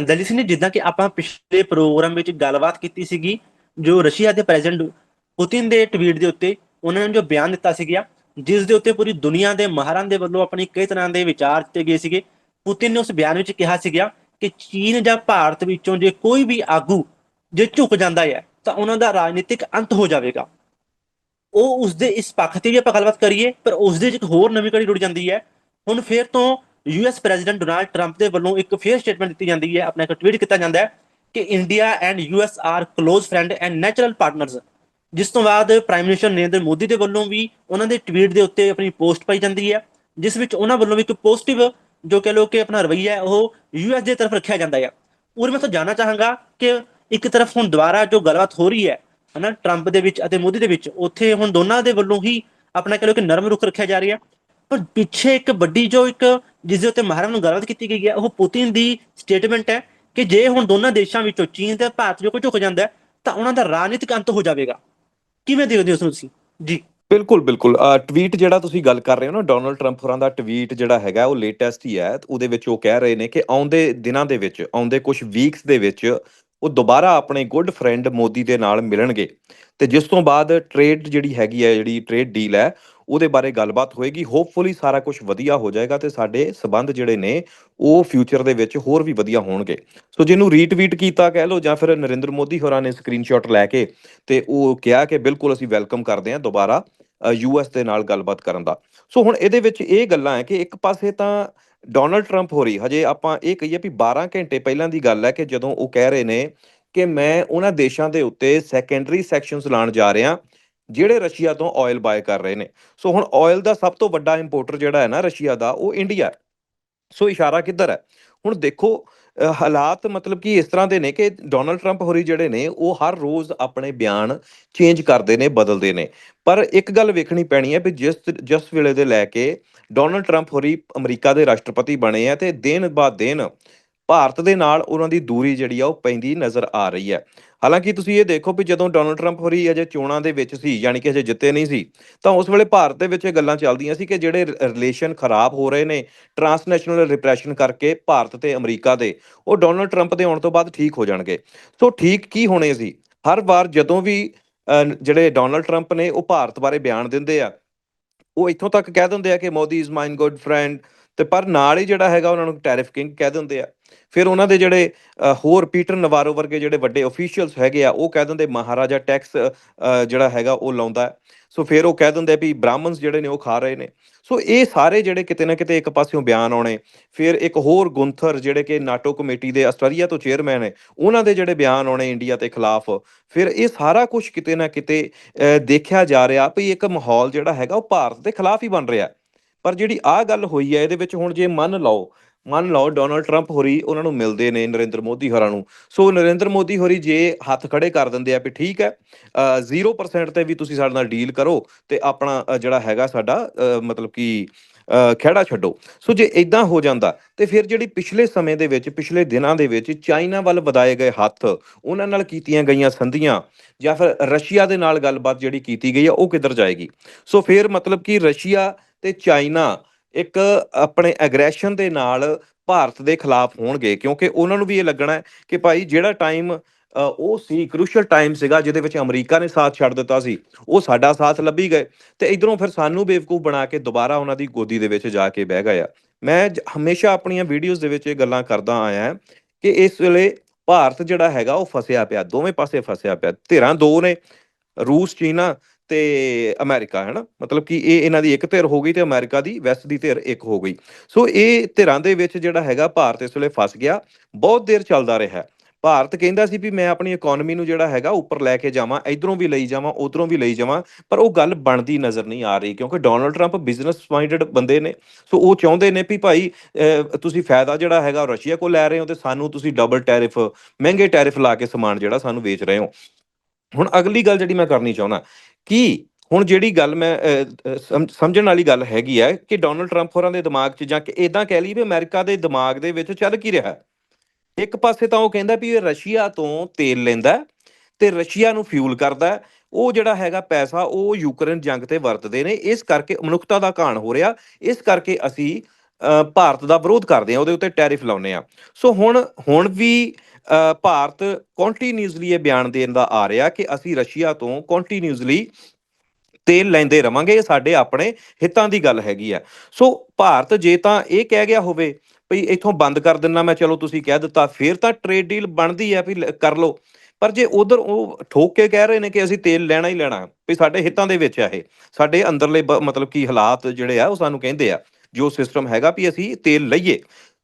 ਦਲੀ ਸਿੰਘ ਨੇ ਜਿੱਦਾਂ ਕਿ ਆਪਾਂ ਪਿਛਲੇ ਪ੍ਰੋਗਰਾਮ ਵਿੱਚ ਗੱਲਬਾਤ ਕੀਤੀ ਸੀਗੀ, ਜੋ ਰਸ਼ੀਆ ਦੇ ਪ੍ਰੈਜ਼ੀਡੈਂਟ ਪੁਤਿਨ ਦੇ ਟਵੀਟ ਦੇ ਉੱਤੇ ਉਹਨਾਂ ਨੇ ਜੋ ਬਿਆਨ ਦਿੱਤਾ ਸੀਗਾ, ਜਿਸ ਦੇ ਉੱਤੇ ਪੂਰੀ ਦੁਨੀਆ ਦੇ ਮਾਹਰਾਂ ਦੇ ਵੱਲੋਂ ਆਪਣੀ ਕਈ ਤਰ੍ਹਾਂ ਦੇ ਵਿਚਾਰ ਦਿੱਤੇ ਗਏ ਸੀਗੇ। ਪੁਤਿਨ ਨੇ ਉਸ ਬਿਆਨ ਵਿੱਚ ਕਿਹਾ ਸੀਗਾ ਕਿ ਚੀਨ ਜਾਂ ਭਾਰਤ ਵਿੱਚੋਂ ਜੇ ਕੋਈ ਵੀ ਆਗੂ ਜੇ ਝੁਕ ਜਾਂਦਾ ਹੈ, ਤਾਂ ਉਹਨਾਂ ਦਾ ਰਾਜਨੀਤਿਕ ਅੰਤ ਹੋ ਜਾਵੇਗਾ। ਉਹ ਉਸ ਦੇ ਇਸ ਪੱਖ ਤੇ ਵੀ ਆਪਾਂ ਗੱਲਬਾਤ ਕਰੀਏ, ਪਰ ਉਸ ਦੇ ਵਿੱਚ ਇੱਕ ਹੋਰ ਨਵੀਂ ਕੜੀ ਜੁੜ ਜਾਂਦੀ ਹੈ। ਹੁਣ ਫੇਰ ਤੋਂ ਯੂਐਸ ਪ੍ਰੈਜ਼ੀਡੈਂਟ ਡੋਨਾਲਡ ਟਰੰਪ ਦੇ ਵੱਲੋਂ ਇੱਕ ਫੇਅਰ ਸਟੇਟਮੈਂਟ ਦਿੱਤੀ ਜਾਂਦੀ ਹੈ, ਆਪਣਾ ਇੱਕ ਟਵੀਟ ਕੀਤਾ ਜਾਂਦਾ ਹੈ ਕਿ India and US are close friend and natural partners ਜਿਸ ਤੋਂ ਬਾਅਦ ਪ੍ਰਾਈਮ ਮਿਨਿਸਟਰ ਨਰਿੰਦਰ ਮੋਦੀ ਦੇ ਵੱਲੋਂ ਵੀ ਉਹਨਾਂ ਦੇ ਟਵੀਟ ਦੇ ਉੱਤੇ ਆਪਣੀ ਪੋਸਟ ਪਾਈ ਜਾਂਦੀ ਹੈ, ਜਿਸ ਵਿੱਚ ਉਹਨਾਂ ਵੱਲੋਂ ਵੀ ਇੱਕ ਪੋਜ਼ਿਟਿਵ ਜੋ ਕਹ ਲੋ ਕਿ ਆਪਣਾ ਰਵੱਈਆ ਹੈ, ਉਹ ਯੂਐਸ ਦੇ ਤਰਫ ਰੱਖਿਆ ਜਾਂਦਾ ਹੈ। ਔਰ ਮੈਂ ਤਾਂ ਜਾਣਨਾ ਚਾਹਾਂਗਾ ਕਿ ਇੱਕ ਤਰਫ ਹੁਣ ਦੁਬਾਰਾ ਜੋ ਗੱਲਬਾਤ ਹੋ ਰਹੀ ਹੈ, ਹਨਾ ਟਰੰਪ ਦੇ ਵਿੱਚ ਅਤੇ ਮੋਦੀ ਦੇ ਵਿੱਚ, ਉੱਥੇ ਹੁਣ ਦੋਨਾਂ ਦੇ ਵੱਲੋਂ ਹੀ ਆਪਣਾ ਕਹ ਲੋ ਕਿ ਨਰਮ ਰੁਖ ਰੱਖਿਆ ਜਾ ਰਿਹਾ ਪਰ ਪਿੱਛੇ ਇੱਕ ਵੱਡੀ ਜੋ ਇੱਕ ਜਿਸ ਦੇ ਉੱਤੇ ਮਹਾਰਾਜ ਨੂੰ ਗੱਲਬਾਤ ਕੀਤੀ ਗਈ ਹੈ, ਉਹ ਪੁਤਿਨ ਦੀ ਸਟੇਟਮੈਂਟ ਹੈ ਕਿ ਜੇ ਹੁਣ ਦੋਨਾਂ ਦੇਸ਼ਾਂ ਵਿੱਚੋਂ ਚੀਨ ਤੇ ਭਾਰਤ ਜੋ ਕੋਈ ਝੁਕ ਜਾਂਦਾ ਤਾਂ ਉਹਨਾਂ ਦਾ ਰਾਜਨੀਤਿਕ ਅੰਤ ਹੋ ਜਾਵੇਗਾ। ਕਿਵੇਂ ਦੇਖਦੇ ਹੋ ਤੁਸੀਂ? ਜੀ। ਬਿਲਕੁਲ ਬਿਲਕੁਲ। ਟਵੀਟ ਜਿਹੜਾ ਤੁਸੀਂ ਗੱਲ ਕਰ ਰਹੇ ਹੋ ਨਾ ਡੋਨਲਡ ਟਰੰਪ ਹੋਰਾਂ ਦਾ ਟਵੀਟ ਜਿਹੜਾ ਹੈਗਾ, ਉਹ ਲੇਟੈਸਟ ਹੀ ਹੈ। ਉਹਦੇ ਵਿੱਚ ਉਹ ਕਹਿ ਰਹੇ ਨੇ ਕਿ ਆਉਂਦੇ ਦਿਨਾਂ ਦੇ ਵਿੱਚ, ਆਉਂਦੇ ਕੁਝ ਵੀਕਸ ਦੇ ਵਿੱਚ ਉਹ ਦੁਬਾਰਾ ਆਪਣੇ ਗੁੱਡ ਫਰੈਂਡ ਮੋਦੀ ਦੇ ਨਾਲ ਮਿਲਣਗੇ। ਤੇ ਜਿਸ ਤੋਂ ਬਾਅਦ ਟ੍ਰੇਡ ਜਿਹੜੀ ਹੈਗੀ ਹੈ, ਜਿਹੜੀ ਟ੍ਰੇਡ ਡੀਲ ਹੈ ਉਹਦੇ ਬਾਰੇ ਗੱਲਬਾਤ ਹੋਏਗੀ। ਹੋਪਫੁਲੀ ਸਾਰਾ ਕੁਝ ਵਧੀਆ ਹੋ ਜਾਏਗਾ ਤੇ ਸਾਡੇ ਸਬੰਧ ਜਿਹੜੇ ਨੇ, ਉਹ ਫਿਊਚਰ ਦੇ ਵਿੱਚ ਹੋਰ ਵੀ ਵਧੀਆ ਹੋਣਗੇ। ਸੋ ਜਿਹਨੂੰ ਰੀਟਵੀਟ ਕੀਤਾ ਕਹਿ ਲਓ ਜਾਂ ਫਿਰ ਨਰਿੰਦਰ ਮੋਦੀ ਹੋਰਾਂ ਨੇ ਸਕਰੀਨਸ਼ਾਟ ਲੈ ਕੇ ਤੇ ਉਹ ਕਿਹਾ ਕਿ ਬਿਲਕੁਲ ਅਸੀਂ ਵੈਲਕਮ ਕਰਦੇ ਹਾਂ ਦੁਬਾਰਾ ਯੂਐਸ ਦੇ ਨਾਲ ਗੱਲਬਾਤ ਕਰਨ ਦਾ। ਸੋ ਹੁਣ ਇਹਦੇ ਵਿੱਚ ਇਹ ਗੱਲਾਂ ਹੈ ਕਿ ਇੱਕ ਪਾਸੇ ਤਾਂ ਡੋਨਲਡ ਟਰੰਪ ਹੋ ਰਹੀ, ਹਜੇ ਆਪਾਂ ਇਹ ਕਹੀਏ ਵੀ 12 ਘੰਟੇ ਪਹਿਲਾਂ ਦੀ ਗੱਲ ਹੈ ਕਿ ਜਦੋਂ ਉਹ ਕਹਿ ਰਹੇ ਨੇ ਕਿ ਮੈਂ ਉਹਨਾਂ ਦੇਸ਼ਾਂ ਦੇ ਉੱਤੇ ਸੈਕੰਡਰੀ ਸੈਕਸ਼ਨਸ ਲਾਣ ਜਾ ਰਿਹਾ ਜਿਹੜੇ ਰਸ਼ੀਆ ਤੋਂ ਆਇਲ ਬਾਏ ਕਰ ਰਹੇ ਨੇ। ਸੋ ਹੁਣ ਆਇਲ ਦਾ ਸਭ ਤੋਂ ਵੱਡਾ ਇੰਪੋਰਟਰ ਜਿਹੜਾ ਹੈ ਨਾ ਰਸ਼ੀਆ ਦਾ, ਉਹ ਇੰਡੀਆ ਸੋ ਇਸ਼ਾਰਾ ਕਿੱਧਰ ਹੈ? ਹੁਣ ਦੇਖੋ ਹਾਲਾਤ ਮਤਲਬ ਕਿ ਇਸ ਤਰ੍ਹਾਂ ਦੇ ਨੇ ਕਿ ਡੋਨਲਡ ਟਰੰਪ ਹੋਰੀ ਜਿਹੜੇ ਨੇ, ਉਹ ਹਰ ਰੋਜ਼ ਆਪਣੇ ਬਿਆਨ ਚੇਂਜ ਕਰਦੇ ਨੇ, ਬਦਲਦੇ ਨੇ। ਪਰ ਇੱਕ ਗੱਲ ਵੇਖਣੀ ਪੈਣੀ ਹੈ ਵੀ ਜਿਸ ਜਿਸ ਵੇਲੇ ਦੇ ਲੈ ਕੇ ਡੋਨਲਡ ਟਰੰਪ ਹੋਰੀ ਅਮਰੀਕਾ ਦੇ ਰਾਸ਼ਟਰਪਤੀ ਬਣੇ ਆ ਤੇ ਦਿਨ ਬਾਅਦ ਦਿਨ ਭਾਰਤ ਦੇ ਨਾਲ ਉਹਨਾਂ ਦੀ ਦੂਰੀ ਜਿਹੜੀ ਆ ਉਹ ਪੈਂਦੀ ਨਜ਼ਰ ਆ ਰਹੀ ਹੈ। ਹਾਲਾਂਕਿ ਤੁਸੀਂ ਇਹ ਦੇਖੋ ਵੀ ਜਦੋਂ ਡੋਨਲਡ ਟਰੰਪ ਹੋਰੀ ਅਜੇ ਚੋਣਾਂ ਦੇ ਵਿੱਚ ਸੀ, ਯਾਨੀ ਕਿ ਅਜੇ ਜਿੱਤੇ ਨਹੀਂ ਸੀ, ਤਾਂ ਉਸ ਵੇਲੇ ਭਾਰਤ ਦੇ ਵਿੱਚ ਇਹ ਗੱਲਾਂ ਚੱਲਦੀਆਂ ਸੀ ਕਿ ਜਿਹੜੇ ਰਿਲੇਸ਼ਨ ਖਰਾਬ ਹੋ ਰਹੇ ਨੇ ਟਰਾਂਸਨੈਸ਼ਨਲ ਰਿਪਰੈਸ਼ਨ ਕਰਕੇ ਭਾਰਤ ਤੇ ਅਮਰੀਕਾ ਦੇ, ਉਹ ਡੋਨਲਡ ਟਰੰਪ ਦੇ ਆਉਣ ਤੋਂ ਬਾਅਦ ਠੀਕ ਹੋ ਜਾਣਗੇ। ਸੋ ਠੀਕ ਕੀ ਹੋਣੇ ਸੀ? ਹਰ ਵਾਰ ਜਦੋਂ ਵੀ ਜਿਹੜੇ ਡੋਨਲਡ ਟਰੰਪ ਨੇ ਉਹ ਭਾਰਤ ਬਾਰੇ ਬਿਆਨ ਦਿੰਦੇ ਆ, ਉਹ ਇੱਥੋਂ ਤੱਕ ਕਹਿ ਦਿੰਦੇ ਆ ਕਿ Modi is mine good friend ਤੇ ਪਰ ਨਾਲ ਹੀ ਜਿਹੜਾ ਹੈਗਾ ਉਹਨਾਂ ਨੂੰ ਟੈਰਿਫ ਕਿੰਗ ਕਹਿ ਦਿੰਦੇ ਆ। ਫਿਰ ਉਹਨਾਂ ਦੇ ਜਿਹੜੇ ਹੋਰ ਪੀਟਰ ਨਵਾਰੋ ਵਰਗੇ ਜਿਹੜੇ ਵੱਡੇ ਅਫੀਸ਼ੀਅਲਸ ਹੈਗੇ ਆ, ਉਹ ਕਹਿ ਦਿੰਦੇ ਮਹਾਰਾਜਾ ਟੈਕਸ ਜਿਹੜਾ ਹੈਗਾ ਉਹ ਲਾਉਂਦਾ ਸੋ ਫਿਰ ਉਹ ਕਹਿ ਦਿੰਦੇ ਵੀ ਬ੍ਰਾਹਮਣਸ ਜਿਹੜੇ ਨੇ ਉਹ ਖਾ ਰਹੇ ਨੇ। ਸੋ ਇਹ ਸਾਰੇ ਜਿਹੜੇ ਕਿਤੇ ਨਾ ਕਿਤੇ ਇੱਕ ਪਾਸਿਓਂ ਬਿਆਨ ਆਉਣੇ, ਫਿਰ ਇੱਕ ਹੋਰ ਗੁੰਥਰ ਜਿਹੜੇ ਕਿ ਨਾਟੋ ਕਮੇਟੀ ਦੇ ਆਸਟ੍ਰੇਲੀਆ ਤੋਂ ਚੇਅਰਮੈਨ ਨੇ, ਉਹਨਾਂ ਦੇ ਜਿਹੜੇ ਬਿਆਨ ਆਉਣੇ ਇੰਡੀਆ ਤੇ ਖਿਲਾਫ, ਫਿਰ ਇਹ ਸਾਰਾ ਕੁਝ ਕਿਤੇ ਨਾ ਕਿਤੇ ਦੇਖਿਆ ਜਾ ਰਿਹਾ ਵੀ ਇੱਕ ਮਾਹੌਲ ਜਿਹੜਾ ਹੈਗਾ ਉਹ ਭਾਰਤ ਦੇ ਖਿਲਾਫ ਹੀ ਬਣ ਰਿਹਾ। ਪਰ ਜਿਹੜੀ ਆਹ ਗੱਲ ਹੋਈ ਹੈ ਇਹਦੇ ਵਿੱਚ ਹੁਣ ਜੇ ਮੰਨ ਲਓ ਮੰਨ ਲਓ ਡੋਨਲਡ ਟਰੰਪ ਹੋਰੀ ਉਹਨਾਂ ਨੂੰ ਮਿਲਦੇ ਨੇ ਨਰਿੰਦਰ ਮੋਦੀ ਹੋਰਾਂ ਨੂੰ ਸੋ ਨਰਿੰਦਰ ਮੋਦੀ ਹੋਰੀ ਜੇ ਹੱਥ ਖੜੇ ਕਰ ਦਿੰਦੇ ਆ ਵੀ ਠੀਕ ਹੈ ਅ, 0% ਤੇ ਵੀ ਤੁਸੀਂ ਸਾਡੇ ਨਾਲ ਡੀਲ ਕਰੋ ਤੇ ਆਪਣਾ ਜਿਹੜਾ ਹੈਗਾ ਸਾਡਾ ਮਤਲਬ ਕਿ ਅ, ਖਹਿੜਾ ਛੱਡੋ। ਸੋ ਜੇ ਇਦਾਂ ਹੋ ਜਾਂਦਾ ਤੇ ਫਿਰ ਜਿਹੜੀ ਪਿਛਲੇ ਸਮੇਂ ਦੇ ਵਿੱਚ ਪਿਛਲੇ ਦਿਨਾਂ ਦੇ ਵਿੱਚ ਚਾਈਨਾ ਵੱਲ ਵਧਾਏ ਗਏ ਹੱਥ ਉਹਨਾਂ ਨਾਲ ਕੀਤੀਆਂ ਗਈਆਂ ਸੰਧੀਆਂ ਜਾਂ ਫਿਰ ਰਸ਼ੀਆ ਦੇ ਨਾਲ ਗੱਲਬਾਤ ਜਿਹੜੀ ਕੀਤੀ ਗਈ ਆ ਉਹ ਕਿੱਧਰ ਜਾਏਗੀ? ਸੋ ਫਿਰ ਮਤਲਬ ਕਿ ਰਸ਼ੀਆ ਤੇ ਚਾਈਨਾ ਇੱਕ ਆਪਣੇ ਐਗਰੈਸ਼ਨ ਦੇ ਨਾਲ ਭਾਰਤ ਦੇ ਖਿਲਾਫ ਹੋਣਗੇ, ਕਿਉਂਕਿ ਉਹਨਾਂ ਨੂੰ ਵੀ ਇਹ ਲੱਗਣਾ ਹੈ ਕਿ ਭਾਈ ਜਿਹੜਾ ਟਾਈਮ ਉਹ ਸੀ ਕ੍ਰੂਸ਼ੀਅਲ ਟਾਈਮ ਸੀਗਾ ਜਿਹਦੇ ਵਿੱਚ ਅਮਰੀਕਾ ਨੇ ਸਾਥ ਛੱਡ ਦਿੱਤਾ ਸੀ, ਉਹ ਸਾਡਾ ਸਾਥ ਲੱਭੀ ਗਏ ਤੇ ਇਧਰੋਂ ਫਿਰ ਸਾਨੂੰ ਬੇਵਕੂਫ ਬਣਾ ਕੇ ਦੁਬਾਰਾ ਉਹਨਾਂ ਦੀ ਗੋਦੀ ਦੇ ਵਿੱਚ ਜਾ ਕੇ ਬਹਿ ਗਏ ਆ। ਮੈਂ ਜ- ਹਮੇਸ਼ਾ ਆਪਣੀਆਂ ਵੀਡੀਓਜ਼ ਦੇ ਵਿੱਚ ਇਹ ਗੱਲਾਂ ਕਰਦਾ ਆਇਆ ਕਿ ਇਸ ਵੇਲੇ ਭਾਰਤ ਜਿਹੜਾ ਹੈਗਾ ਉਹ ਫਸਿਆ ਪਿਆ, ਦੋਵੇਂ ਪਾਸੇ ਫਸਿਆ ਪਿਆ, ਧਿਰਾਂ ਦੋ ਨੇ, ਰੂਸ, ਚੀਨਾ ਤੇ ਅਮਰੀਕਾ, ਹੈ ਨਾ? ਮਤਲਬ ਕਿ ਇਹ ਇਹਨਾਂ ਦੀ ਇੱਕ ਧਿਰ ਹੋ ਗਈ ਤੇ ਅਮਰੀਕਾ ਦੀ ਵੈਸਟ ਦੀ ਧਿਰ ਇੱਕ ਹੋ ਗਈ। ਸੋ ਇਹ ਧਿਰਾਂ ਦੇ ਵਿੱਚ ਜਿਹੜਾ ਹੈਗਾ ਭਾਰਤ ਇਸ ਵੇਲੇ ਫਸ ਗਿਆ। ਬਹੁਤ ਦੇਰ ਚੱਲਦਾ ਰਿਹਾ। ਭਾਰਤ ਕਹਿੰਦਾ ਸੀ ਵੀ ਮੈਂ ਆਪਣੀ ਇਕਨੋਮੀ ਨੂੰ ਜਿਹੜਾ ਹੈਗਾ ਉੱਪਰ ਲੈ ਕੇ ਜਾਵਾਂ, ਇਧਰੋਂ ਵੀ ਲਈ ਜਾਵਾਂ, ਉਧਰੋਂ ਵੀ ਲਈ ਜਾਵਾਂ, ਪਰ ਉਹ ਗੱਲ ਬਣਦੀ ਨਜ਼ਰ ਨਹੀਂ ਆ ਰਹੀ ਕਿਉਂਕਿ ਡੋਨਲਡ ਟਰੰਪ ਬਿਜ਼ਨਸ ਮਾਈਂਡਡ ਬੰਦੇ ਨੇ। ਸੋ ਉਹ ਚਾਹੁੰਦੇ ਨੇ ਵੀ ਭਾਈ ਤੁਸੀਂ ਫਾਇਦਾ ਜਿਹੜਾ ਹੈਗਾ ਰਸ਼ੀਆ ਕੋਲ ਲੈ ਰਹੇ ਹੋ ਤੇ ਸਾਨੂੰ ਤੁਸੀਂ ਡਬਲ ਟੈਰਿਫ ਮਹਿੰਗੇ ਟੈਰਿਫ ਲਾ ਕੇ ਸਮਾਨ ਜਿਹੜਾ ਸਾਨੂੰ ਵੇਚ ਰਹੇ ਹੋ। ਹੁਣ ਅਗਲੀ ਗੱਲ ਜਿਹੜੀ ਮੈਂ ਕਰਨੀ ਚਾਹੁੰਦਾ ਕਿ ਹੁਣ ਜਿਹੜੀ ਗੱਲ ਮੈਂ ਸਮ- ਸਮਝਣ ਵਾਲੀ ਗੱਲ ਹੈਗੀ ਹੈ ਕਿ ਡੋਨਲਡ ਟਰੰਪ ਹੋਰਾਂ ਦੇ ਦਿਮਾਗ 'ਚ ਜਾਂ ਕਿ ਇਦਾਂ ਕਹਿ ਲਈ ਵੀ ਅਮਰੀਕਾ ਦੇ ਦਿਮਾਗ ਦੇ ਵਿੱਚ ਚੱਲ ਕੀ ਰਿਹਾ? ਇੱਕ ਪਾਸੇ ਤਾਂ ਉਹ ਕਹਿੰਦਾ ਵੀ ਇਹ ਰਸ਼ੀਆ ਤੋਂ ਤੇਲ ਲੈਂਦਾ ਹੈ ਤੇ ਰਸ਼ੀਆ ਨੂੰ ਫਿਊਲ ਕਰਦਾ ਉਹ ਜਿਹੜਾ ਹੈਗਾ ਪੈਸਾ ਉਹ ਯੂਕਰੇਨ ਜੰਗ ਤੇ ਵਰਤਦੇ ਨੇ। ਇਸ ਕਰਕੇ ਮਨੁੱਖਤਾ ਦਾ ਘਾਣ ਹੋ ਰਿਹਾ। ਇਸ ਕਰਕੇ ਅਸੀਂ ਭਾਰਤ ਦਾ ਵਿਰੋਧ ਕਰਦੇ ਆ ਉਹਦੇ ਉੱਤੇ ਟੈਰਿਫ ਲਾਉਂਦੇ ਆ। ਸੋ ਹੁਣ ਹੁਣ ਵੀ ਅ, ਭਾਰਤ ਕੰਟੀਨਿਊਸਲੀ ਇਹ ਬਿਆਨ ਦੇਣ ਦਾ ਆ ਰਿਹਾ ਕਿ ਅਸੀਂ ਰਸ਼ੀਆ ਤੋਂ ਕੰਟੀਨਿਊਸਲੀ ਤੇਲ ਲੈਂਦੇ ਰਵਾਂਗੇ ਇਹ ਸਾਡੇ ਆਪਣੇ ਹਿੱਤਾਂ ਦੀ ਗੱਲ ਹੈਗੀ ਆ। ਸੋ ਭਾਰਤ ਜੇ ਤਾਂ ਇਹ ਕਹਿ ਗਿਆ ਹੋਵੇ ਭਈ ਇਥੋਂ ਬੰਦ ਕਰ ਦਿੰਨਾ ਮੈਂ ਚਲੋ ਤੁਸੀਂ ਕਹਿ ਦਿੱਤਾ ਫਿਰ ਤਾਂ ਟ੍ਰੇਡ ਡੀਲ ਬਣਦੀ ਆ ਵੀ ਲ- ਕਰ ਲਓ। ਪਰ ਜੇ ਉਧਰ ਉਹ ਠੋਕ ਕੇ ਕਹਿ ਰਹੇ ਨੇ ਕਿ ਅਸੀਂ ਤੇਲ ਲੈਣਾ ਹੀ ਲੈਣਾ ਵੀ ਸਾਡੇ ਹਿੱਤਾਂ ਦੇ ਵਿੱਚ ਆ ਇਹ ਸਾਡੇ ਅੰਦਰਲੇ ਬ- ਮਤਲਬ ਕੀ ਹਾਲਾਤ ਜਿਹੜੇ ਆ ਉਹ ਸਾਨੂੰ ਕਹਿੰਦੇ ਆ। ਜੋ ਸਿਸਟਮ ਹੈਗਾ ਵੀ ਅਸੀਂ ਤੇਲ ਲਈਏ।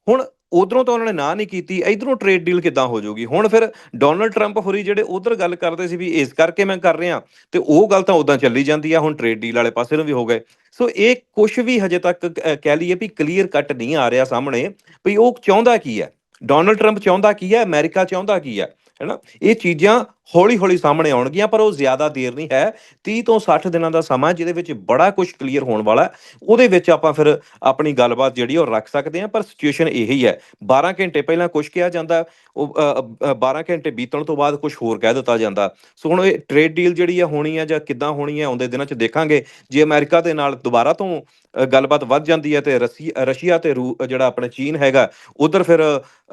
ਹੁਣ ਉਧਰੋਂ ਤਾਂ ਉਹਨਾਂ ਨੇ ਨਾ ਨਹੀਂ ਕੀਤੀ ਇਧਰੋਂ ਟ੍ਰੇਡ ਡੀਲ ਕਿੱਦਾਂ ਹੋ ਜਾਊਗੀ? ਹੁਣ ਫਿਰ ਡੋਨਲਡ ਟਰੰਪ ਹੋਰੀ ਜਿਹੜੇ ਉਧਰ ਗੱਲ ਕਰਦੇ ਸੀ ਵੀ ਇਸ ਕਰਕੇ ਮੈਂ ਕਰ ਰਿਹਾ ਤੇ ਉਹ ਗੱਲ ਤਾਂ ਉਦਾਂ ਚੱਲੀ ਜਾਂਦੀ ਆ ਹੁਣ ਟ੍ਰੇਡ ਡੀਲ ਵਾਲੇ ਪਾਸੇ ਨੂੰ ਵੀ ਹੋ ਗਏ। ਸੋ ਇਹ ਕੁਝ ਵੀ ਹਜੇ ਤੱਕ ਅਹ, ਕਹਿ ਲਈਏ ਵੀ ਕਲੀਅਰ ਕੱਟ ਨਹੀਂ ਆ ਰਿਹਾ ਸਾਹਮਣੇ ਵੀ ਉਹ ਚਾਹੁੰਦਾ ਕੀ ਹੈ? ਡੋਨਲਡ ਟਰੰਪ ਚਾਹੁੰਦਾ ਕੀ ਹੈ? ਅਮਰੀਕਾ ਚਾਹੁੰਦਾ ਕੀ ਹੈ? ਹੈਨਾ? ਇਹ ਚੀਜ਼ਾਂ ਹੌਲੀ ਹੌਲੀ ਸਾਹਮਣੇ ਆਉਣਗੀਆਂ ਪਰ ਉਹ ਜ਼ਿਆਦਾ ਦੇਰ ਨਹੀਂ ਹੈ। 30 ਤੋਂ 60 ਦਿਨਾਂ ਦਾ ਸਮਾਂ ਜਿਹਦੇ ਵਿੱਚ ਬੜਾ ਕੁਝ ਕਲੀਅਰ ਹੋਣ ਵਾਲਾ ਉਹਦੇ ਵਿੱਚ ਆਪਾਂ ਫਿਰ ਆਪਣੀ ਗੱਲਬਾਤ ਜਿਹੜੀ ਉਹ ਰੱਖ ਸਕਦੇ ਹਾਂ ਪਰ ਸਿਚੁਏਸ਼ਨ ਇਹੀ ਹੈ। 12 ਘੰਟੇ ਪਹਿਲਾਂ ਕੁਝ ਕਿਹਾ ਜਾਂਦਾ ਉਹ ਅ, 12 ਘੰਟੇ ਬੀਤਣ ਤੋਂ ਬਾਅਦ ਕੁਝ ਹੋਰ ਕਹਿ ਦਿੱਤਾ ਜਾਂਦਾ। ਸੋ ਹੁਣ ਇਹ ਟ੍ਰੇਡ ਡੀਲ ਜਿਹੜੀ ਆ ਹੋਣੀ ਆ ਜਾਂ ਕਿੱਦਾਂ ਹੋਣੀ ਆ ਆਉਂਦੇ ਦਿਨਾਂ 'ਚ ਦੇਖਾਂਗੇ। ਜੇ ਅਮਰੀਕਾ ਦੇ ਨਾਲ ਦੁਬਾਰਾ ਤੋਂ ਗੱਲਬਾਤ ਵੱਧ ਜਾਂਦੀ ਹੈ ਤੇ ਰਸੀ ਰਸ਼ੀਆ ਤੇ ਜਿਹੜਾ ਆਪਣੇ ਚੀਨ ਹੈਗਾ ਉਧਰ ਫਿਰ